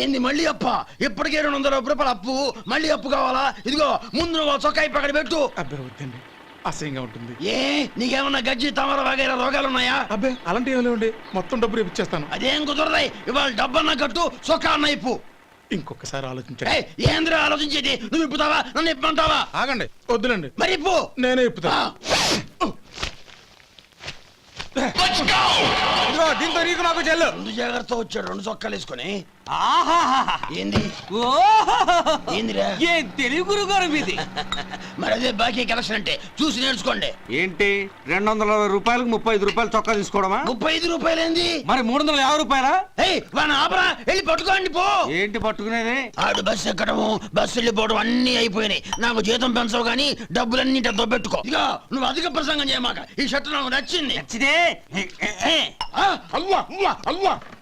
ఏంది మళ్ళీ అప్ప? ఇప్పటికే రెండు వందల రూపాయల అప్పు. మళ్ళీ అప్పు కావాలా? ఇదిగో ముందు నువ్వు చొక్కా అక్కడ పెట్టు. అబ్బే వద్దండి. అసహ్యంగా ఉంటుంది. ఏ? నీకేమన్నా గజ్జి తమర వగైరా రోగాలు ఉన్నాయా అబ్బే అలాంటి ఏం లేవండి. మొత్తం డబ్బులు ఇప్పించేస్తాను అదేం కుదరదాయి ఇవాళ డబ్బన్నా కట్టు చొక్కా అన్న ఇప్పు. ఇంకొకసారి ఆలోచించండి. ఏయ్, ఏందిరా ఆలోచించేది? నువ్వు ఇప్పుతావా? నన్ను ఇప్పమంటావా? ఆగండి వద్దులండి. మరి ఇప్పు. నేనే ఇప్పుతా దీంతో నీకు నాకు చెల్లు ముందు జాగ్రత్త వచ్చాడు రెండు చొక్కాలు వేసుకొని. ఏంది. ఏందిరా? ఏం తెలివి గురుగారు మీది? మరి అదే బాకీ కలెక్షన్ అంటే చూసి నేర్చుకోండి. ఏంటి? రెండు వందల అరవై రూపాయలకు ముప్పై ఐదు రూపాయలు చొక్కా తీసుకోవడమా? ముప్పై ఐదు రూపాయలు ఏంది మరి మూడు వందల యాభై రూపాయలా? ఏయ్ వాడిని ఆపరా వెళ్ళి పట్టుకోండి పో. ఏంటి పట్టుకునేది? ఆడు బస్సు ఎక్కడము బస్సు వెళ్ళిపోవడం అన్ని అయిపోయినాయి. నాకు జీతం పెంచవు కానీ డబ్బులన్నీ దొబ్బెట్టుకో. ఇక నువ్వు అధిక ప్రసంగం చేయమాక ఈ షర్ట్ నాకు నచ్చింది. నచ్చితే ఆ, అవ్వా అవ్వా అవ్వా ఛీ,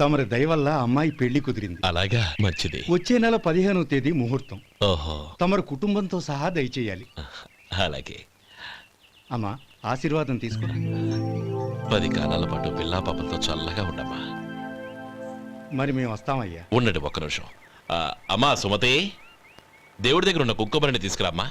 తమరి దయ వల్ల అమ్మాయి పెళ్ళి కుదిరింది. అలాగా? మంచిది. వచ్చే నెల పదిహేనవ తేదీ ముహూర్తం. ఓహో. తమరు కుటుంబంతో సహా దయచేయాలి. అలాగే. అమ్మా ఆశీర్వాదం తీసుకురా. పది కాలాల పాటు పిల్లా పాపలతో చల్లగా ఉండమ్మా. మరి మేము వస్తామయ్యా. ఉండండి ఒక్క నిమిషం. ఆ, అమ్మా సుమతి దేవుడి దగ్గర ఉన్న కుక్కమరిని తీసుకురామ్మా.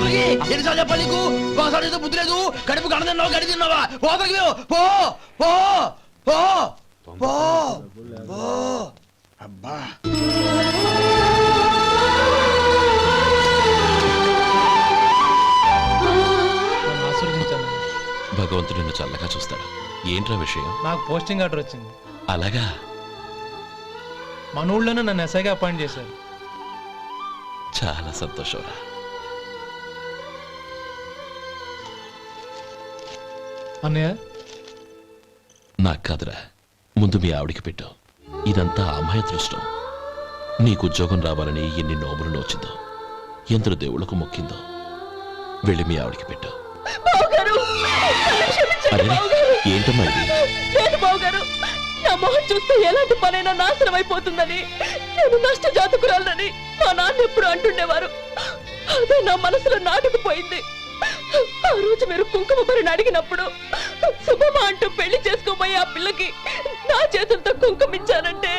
పోతలకి. ఎన్నిసార్లు చెప్పాలి నీకు? ఒకసారి ఏదో బుద్ధి లేదు. కడుపు కడ తిన్నావు గడి తిన్నావా? పోతలకి పో పో పో పో పో. అబ్బా. భగవంతుడు నిన్ను చల్లగా చూస్తాడు. ఏంట్రా విషయం? నాకు పోస్టింగ్ ఆర్డర్ వచ్చింది. అలాగా? మన ఊళ్ళోనే నన్ను ఎస్ఐగా అపాయింట్ చేశారు. చాలా సంతోషంరా అన్నయ్య? నాకు కాదురా ముందు మీ ఆవిడికి పెట్టు. ఇదంతా అమ్మాయి అదృష్టం. నీకు ఉద్యోగం రావాలని ఎన్ని నోములు నోచిందో ఎందరు దేవుళ్ళకు మొక్కిందో వెళ్ళి మీ ఆవిడికి పెట్టు. అరే ఏంటమ్మా ఇది? నా మొహం చూస్తే ఎలాంటి పనైనా నాశనం అయిపోతుందని నేను నష్ట జాతకురాలని మా నాన్న ఎప్పుడు అంటుండేవారు. అదే నా మనసులో నాటుకుపోయింది. ఆ రోజు మీరు కుంకుమ భరిని అడిగినప్పుడు శుభమ అంటూ పెళ్ళి చేసుకోబోయే ఆ పిల్లకి నా చేతులతో కుంకుమ ఇచ్చానంటే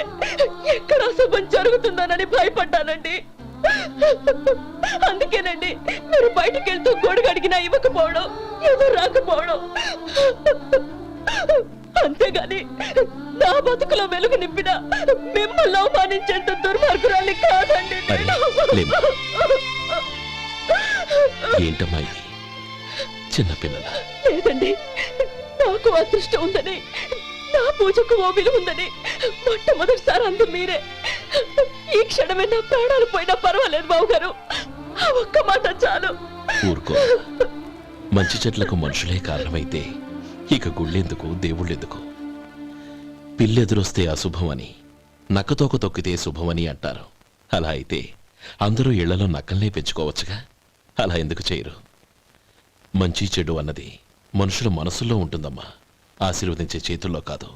ఎక్కడ శుభం జరుగుతుందోనని భయపడ్డానండి. అందుకేనండి మీరు బయటికి వెళ్తూ గొడుగు అడిగినా ఇవ్వకపోవడం ఎవరు రాకపోవడం. అంతేగాని నా బతుకులో వెలుగు నింపిన మిమ్మల్ని అవమానించేంత దుర్మార్గురాలి కాదండి. ఏంటమ్మా చిన్నపిల్లల. లేదండి నాకు అదృష్టం ఉందని నా పూజకు ఓ ఉందని మొట్టమొదటిసారి అందు మీరే. ఈ క్షణమే నా ప్రాణాలు పోయినా పర్వాలేదు బాబుగారు ఆ ఒక్క మాట చాలు. ఊరుకో. మంచి చెట్లకు మనుషులే కారణమైతే ఇక గుళ్ళెందుకు దేవుళ్ళెందుకు? పిల్లెదురొస్తే అశుభమని నక్కతోక తొక్కితే శుభమని అంటారు. అలా అయితే అందరూ ఇళ్ళలో నక్కల్నే పెంచుకోవచ్చుగా? అలా ఎందుకు చేయరు? మంచి చెడు అన్నది మనుషుల మనసుల్లో ఉంటుందమ్మా. ఆశీర్వదించే చేతుల్లో కాదు.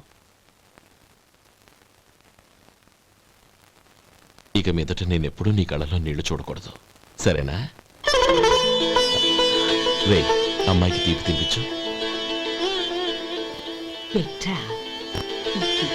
ఇక మీదట నేనెప్పుడూ నీ కళ్ళలో నీళ్ళు చూడకూడదు. సరేనా? రే అమ్మాయికి తీపి తినిపించు. మధు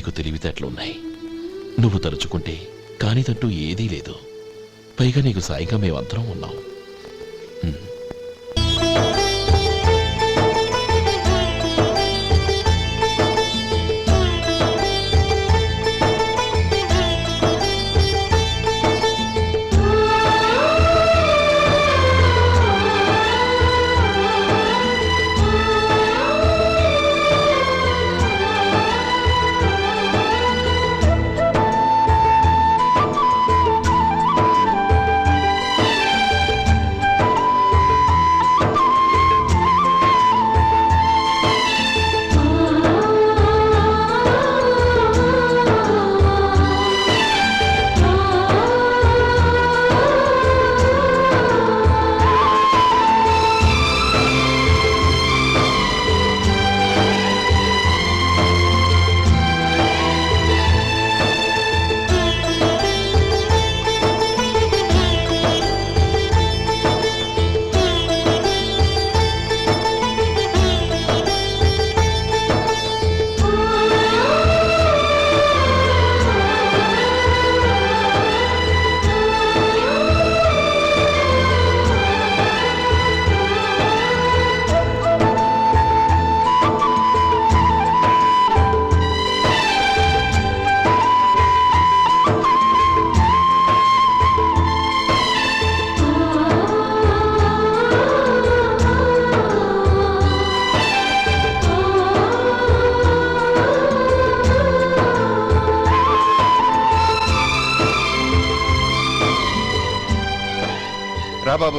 నీకు తెలివితేటలున్నాయి. నువ్వు తలుచుకుంటే కానిదంటూ ఏదీ లేదు. పైగా నీకు సాయిగా మేమందరం ఉన్నాం.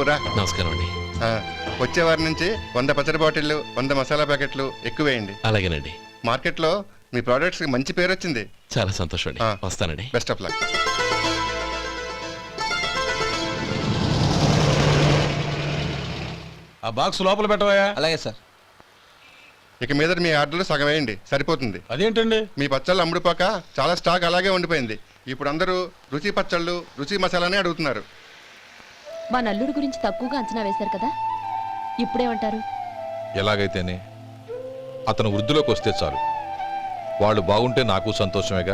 రా బాబు రా నమస్కారం అండి. ఆ, వచ్చే వారి నుంచి వంద పచ్చడి బాటిళ్ళు వంద మసాలా ప్యాకెట్లు ఎక్కువేయండి అలాగేనండి. మార్కెట్లో మీ ప్రోడక్ట్స్ మంచి పేరు వచ్చింది. చాలా సంతోషం అండి. ఆ. వస్తానండి. Best of luck. ఆ బాక్స్ లోపల పెట్టవా అలాగే సార్. ఇక మీద మీ ఆర్డర్లు సగం వేయండి. సరిపోతుంది. అదేంటండి? మీ పచ్చళ్ళు అమ్ముడుపోక చాలా స్టాక్ అలాగే ఉండిపోయింది. ఇప్పుడు అందరూ రుచి పచ్చళ్ళు రుచి మసాలానే అడుగుతున్నారు. మా నల్లుడు గురించి తక్కువగా అంచనా వేశారు కదా? ఇప్పుడేమంటారు? ఎలాగైతేనే అతను వృద్ధిలోకి వస్తే చాలు. వాళ్ళు బాగుంటే నాకు సంతోషమేగా.